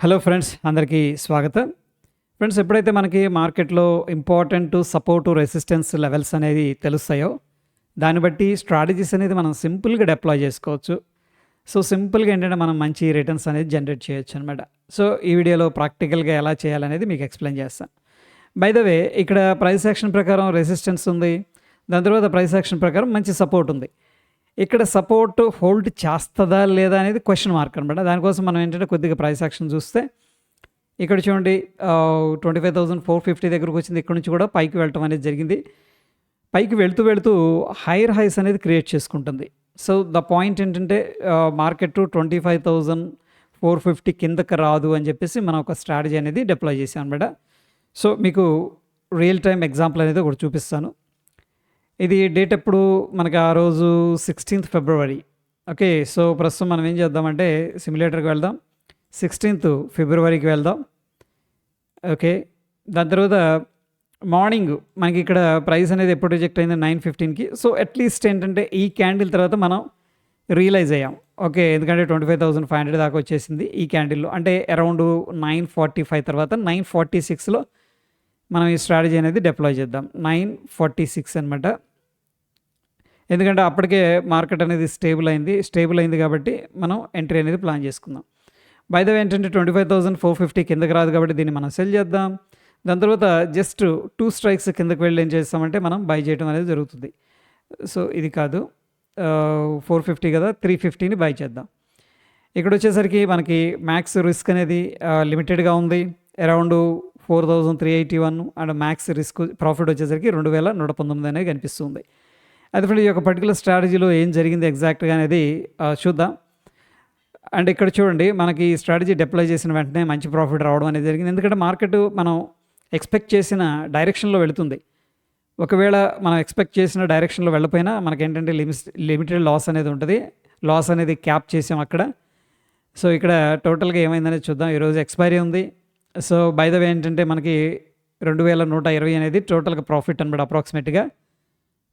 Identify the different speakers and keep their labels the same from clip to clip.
Speaker 1: Hello friends అందరికీ స్వాగతం. Friends ఎప్పుడైతే మనకి మార్కెట్లో ఇంపార్టెంట్ సపోర్టు రెసిస్టెన్స్ లెవెల్స్ అనేది తెలుస్తాయో దాన్ని బట్టి స్ట్రాటజీస్ అనేది మనం సింపుల్గా డిప్లాయ్ చేసుకోవచ్చు. సో సింపుల్గా ఏంటంటే మనం మంచి రిటర్న్స్ అనేది జనరేట్ చేయొచ్చు అనమాట సో ఈ వీడియోలో ప్రాక్టికల్గా ఎలా చేయాలనేది మీకు ఎక్స్ప్లెయిన్ చేస్తాను. బై ద వే ఇక్కడ ప్రైస్ యాక్షన్ ప్రకారం రెసిస్టెన్స్ ఉంది. దాని తర్వాత ప్రైస్ యాక్షన్ ప్రకారం మంచి సపోర్ట్ ఉంది. ఇక్కడ సపోర్ట్ హోల్డ్ చేస్తుందా లేదా అనేది క్వశ్చన్ మార్క్ అనమాట దానికోసం మనం ఏంటంటే కొద్దిగా ప్రైస్ యాక్షన్ చూస్తే ఇక్కడ చూడండి twenty five thousand four fifty దగ్గరకు వచ్చింది. ఇక్కడ నుంచి కూడా పైకి వెళ్ళటం అనేది జరిగింది. పైకి వెళ్తూ వెళ్తూ హైయర్ హైస్ అనేది క్రియేట్ చేసుకుంటుంది. సో ద పాయింట్ ఏంటంటే market twenty five thousand four fifty కిందకి రాదు అని చెప్పేసి మనం ఒక స్ట్రాటజీ అనేది డిప్లాయ్ చేసాం అనమాట సో మీకు రియల్ టైం ఎగ్జాంపుల్ అనేది ఒకటి చూపిస్తాను. ఇది డేట్ ఎప్పుడు? మనకి ఆ రోజు సిక్స్టీన్త్ ఫిబ్రవరి ఓకే సో ప్రస్తుతం మనం ఏం చేద్దామంటే సిమ్యులేటర్కి వెళ్దాం. సిక్స్టీన్త్ ఫిబ్రవరికి వెళ్దాం. ఓకే దాని తర్వాత మార్నింగ్ మనకి ఇక్కడ ప్రైస్ అనేది ఎప్పుడు రిజెక్ట్ అయింది? నైన్ ఫిఫ్టీన్కి సో అట్లీస్ట్ ఏంటంటే ఈ క్యాండిల్ తర్వాత మనం రియలైజ్ అయ్యాం. ఓకే ఎందుకంటే twenty five thousand five hundred దాకా వచ్చేసింది ఈ క్యాండిల్లో అంటే అరౌండ్ నైన్ ఫార్టీ ఫైవ్ తర్వాత నైన్ ఫార్టీ సిక్స్లో మనం ఈ స్ట్రాటజీ అనేది డిప్లాయ్ చేద్దాం. నైన్ ఫార్టీ సిక్స్ అనమాట ఎందుకంటే అప్పటికే మార్కెట్ అనేది స్టేబుల్ అయింది. స్టేబుల్ అయింది కాబట్టి మనం ఎంట్రీ అనేది ప్లాన్ చేసుకుందాం. బై ద ఏంటంటే twenty five thousand four fifty కిందకి రాదు కాబట్టి దీన్ని మనం సెల్ చేద్దాం. దాని తర్వాత జస్ట్ టూ స్ట్రైక్స్ కిందకి వెళ్ళి ఏం చేస్తామంటే మనం బై చేయడం అనేది జరుగుతుంది. సో ఇది కాదు. ఫోర్ ఫిఫ్టీ కదా త్రీ ఫిఫ్టీని బై చేద్దాం. ఇక్కడ వచ్చేసరికి మనకి మ్యాక్స్ రిస్క్ అనేది లిమిటెడ్గా ఉంది. Around four thousand three eighty one and max risk profit వచ్చేసరికి రెండు వేల నూట పంతొమ్మిది అనేది కనిపిస్తుంది. అయితే ఫ్రెండ్ ఈ యొక్క పర్టికులర్ స్ట్రాటజీలో ఏం జరిగింది ఎగ్జాక్ట్గా అనేది చూద్దాం. అండ్ ఇక్కడ చూడండి మనకి ఈ స్ట్రాటజీ డిప్లై చేసిన వెంటనే మంచి ప్రాఫిట్ రావడం అనేది జరిగింది. ఎందుకంటే మార్కెట్ మనం ఎక్స్పెక్ట్ చేసిన డైరెక్షన్లో వెళుతుంది. ఒకవేళ మనం ఎక్స్పెక్ట్ చేసిన డైరెక్షన్లో వెళ్ళపోయినా మనకి ఏంటంటే లిమిస్ లిమిటెడ్ లాస్ అనేది ఉంటుంది. లాస్ అనేది క్యాప్ చేసాం అక్కడ. సో ఇక్కడ టోటల్గా ఏమైందనేది చూద్దాం. ఈరోజు ఎక్స్పైరీ ఉంది. సో బై ద వే ఏంటంటే మనకి రెండు వేల నూట ఇరవై అనేది టోటల్గా ప్రాఫిట్ అనమాట అప్రాక్సిమేట్గా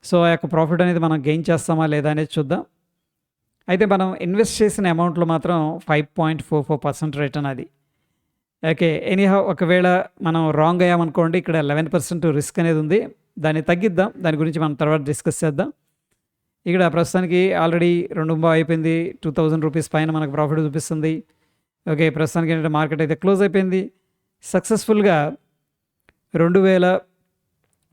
Speaker 1: సో ఆ యొక్క ప్రాఫిట్ అనేది మనం గెయిన్ చేస్తామా లేదా అనేది చూద్దాం. అయితే మనం ఇన్వెస్ట్ చేసిన అమౌంట్లో మాత్రం five point four four percent return అది. ఓకే ఎనీహౌ ఒకవేళ మనం రాంగ్ అయ్యామనుకోండి ఇక్కడ లెవెన్ పర్సెంట్ రిస్క్ అనేది ఉంది. దాన్ని తగ్గిద్దాం. దాని గురించి మనం తర్వాత డిస్కస్ చేద్దాం. ఇక్కడ ప్రస్తుతానికి ఆల్రెడీ రెండు బాగా అయిపోయింది. టూ థౌజండ్ రూపీస్ పైన మనకు ప్రాఫిట్ చూపిస్తుంది. ఓకే ప్రస్తుతానికి ఏంటంటే మార్కెట్ అయితే క్లోజ్ అయిపోయింది. సక్సెస్ఫుల్గా రెండు వేల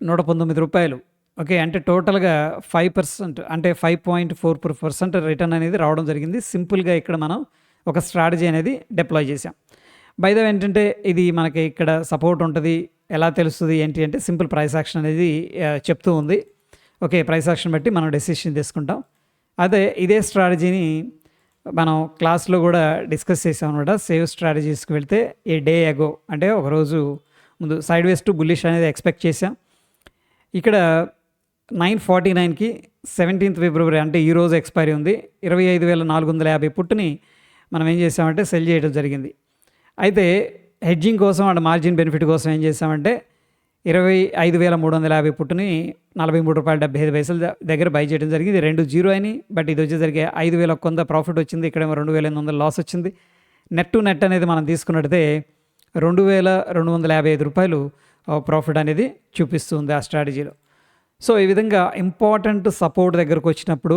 Speaker 1: నూట పంతొమ్మిది రూపాయలు ఓకే అంటే టోటల్గా ఫైవ్ పర్సెంట్ అంటే five point four four percent return అనేది రావడం జరిగింది. సింపుల్గా ఇక్కడ మనం ఒక స్ట్రాటజీ అనేది డిప్లాయ్ చేసాం బై ద ఏంటంటే ఇది మనకి ఇక్కడ సపోర్ట్ ఉంటుంది. ఎలా తెలుస్తుంది ఏంటి అంటే సింపుల్ ప్రైస్ యాక్షన్ అనేది చెప్తూ ఉంది. ఓకే ప్రైస్ యాక్షన్ బట్టి మనం డెసిషన్ తీసుకుంటాం. అదే ఇదే స్ట్రాటజీని మనం క్లాస్లో కూడా డిస్కస్ చేసాం అనమాట సేవ్ స్ట్రాటజీస్కి వెళ్తే ఏ డే అగో అంటే ఒకరోజు ముందు సైడ్ వేస్ టు బుల్లిష్ అనేది ఎక్స్పెక్ట్ చేసాం ఇక్కడ నైన్ ఫార్టీ నైన్కి సెవెంటీన్త్ ఫిబ్రవరి అంటే ఈ రోజు ఎక్స్పైరీ ఉంది. ఇరవై ఐదు వేల నాలుగు వందల యాభై పుట్టుని మనం ఏం చేసామంటే సెల్ చేయడం జరిగింది. అయితే హెడ్జింగ్ కోసం అండ్ మార్జిన్ బెనిఫిట్ కోసం ఏం చేసామంటే ఇరవై ఐదు వేల మూడు వందల యాభై పుట్టుని నలభై మూడు రూపాయల డెబ్బై ఐదు పైసల దగ్గర బై చేయడం జరిగింది. రెండు జీరో అయినాయి బట్ ఇది వచ్చేసరికి ఐదు వేల కొంత ప్రాఫిట్ వచ్చింది. ఇక్కడేమో రెండు వేల ఎనిమిది వందల లాస్ వచ్చింది. నెట్ టు నెట్ అనేది మనం తీసుకున్నట్టయితే రెండు వేల రెండు వందల యాభై ఐదు రూపాయలు ప్రాఫిట్ అనేది చూపిస్తుంది ఆ స్ట్రాటజీలో. సో ఈ విధంగా ఇంపార్టెంట్ సపోర్ట్ దగ్గరకు వచ్చినప్పుడు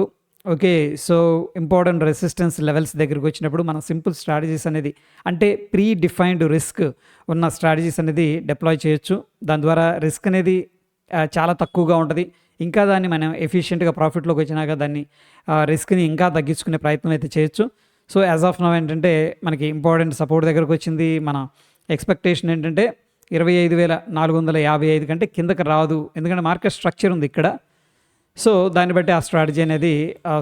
Speaker 1: okay so important resistance levels దగ్గరకు వచ్చినప్పుడు మనం సింపుల్ స్ట్రాటజీస్ అనేది అంటే ప్రీ డిఫైన్డ్ రిస్క్ ఉన్న స్ట్రాటజీస్ అనేది డిప్లాయ్ చేయొచ్చు. దాని ద్వారా రిస్క్ అనేది చాలా తక్కువగా ఉంటుంది. ఇంకా దాన్ని మనం ఎఫిషియెంట్గా ప్రాఫిట్లోకి వచ్చినాక దాన్ని రిస్క్ని ఇంకా తగ్గించుకునే ప్రయత్నం అయితే చేయొచ్చు. సో యాజ్ ఆఫ్ నవ్ ఏంటంటే మనకి ఇంపార్టెంట్ సపోర్ట్ దగ్గరకు వచ్చింది. మన ఎక్స్పెక్టేషన్ ఏంటంటే ఇరవై ఐదు వేల నాలుగు వందల యాభై ఐదు కంటే కిందకి రాదు. ఎందుకంటే మార్కెట్ స్ట్రక్చర్ ఉంది ఇక్కడ. సో దాన్ని బట్టి ఆ స్ట్రాటజీ అనేది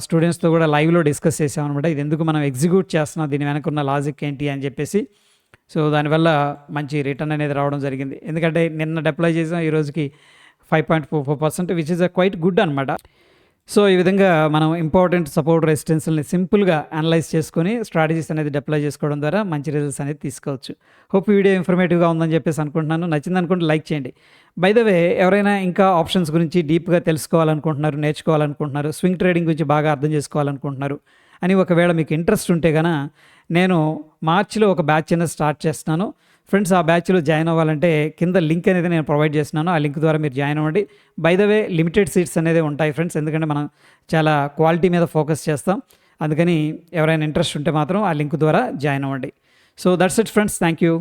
Speaker 1: స్టూడెంట్స్తో కూడా లైవ్లో డిస్కస్ చేసాం అనమాట ఇది ఎందుకు మనం ఎగ్జిక్యూట్ చేస్తున్నాం దీని వెనక ఉన్న లాజిక్ ఏంటి అని చెప్పేసి. సో దానివల్ల మంచి రిటర్న్ అనేది రావడం జరిగింది. ఎందుకంటే నిన్న డిప్లాయ్ చేసాం ఈ రోజుకి five point four four percent which is a quite good అనమాట సో ఈ విధంగా మనం ఇంపార్టెంట్ సపోర్ట్ రెసిస్టెన్స్ని సింపుల్గా అనలైజ్ చేసుకొని స్ట్రాటజీస్ అనేది డిప్లై చేసుకోవడం ద్వారా మంచి రిజల్ట్స్ అనేది తీసుకోవచ్చు. హోప్ వీడియో ఇన్ఫర్మేటివ్గా ఉందని చెప్పేసి అనుకుంటున్నాను. నచ్చింది అనుకుంటే లైక్ చేయండి. బై ద వే ఎవరైనా ఇంకా ఆప్షన్స్ గురించి డీప్గా తెలుసుకోవాలనుకుంటున్నారు నేర్చుకోవాలనుకుంటున్నారు స్వింగ్ ట్రేడింగ్ గురించి బాగా అర్థం చేసుకోవాలనుకుంటున్నారు అని ఒకవేళ మీకు ఇంట్రెస్ట్ ఉంటే కనుక నేను మార్చిలో ఒక బ్యాచ్ అనేది స్టార్ట్ చేస్తున్నాను. ఫ్రెండ్స్ ఆ బ్యాచ్లో జాయిన్ అవ్వాలంటే కింద లింక్ అనేది నేను ప్రొవైడ్ చేస్తున్నాను. ఆ లింక్ ద్వారా మీరు జాయిన్ అవ్వండి. By the way limited seats అనేది ఉంటాయి ఫ్రెండ్స్. ఎందుకంటే మనం చాలా క్వాలిటీ మీద ఫోకస్ చేస్తాం. అందుకని ఎవరైనా ఇంట్రెస్ట్ ఉంటే మాత్రం ఆ లింక్ ద్వారా జాయిన్ అవ్వండి. So that's it friends thank you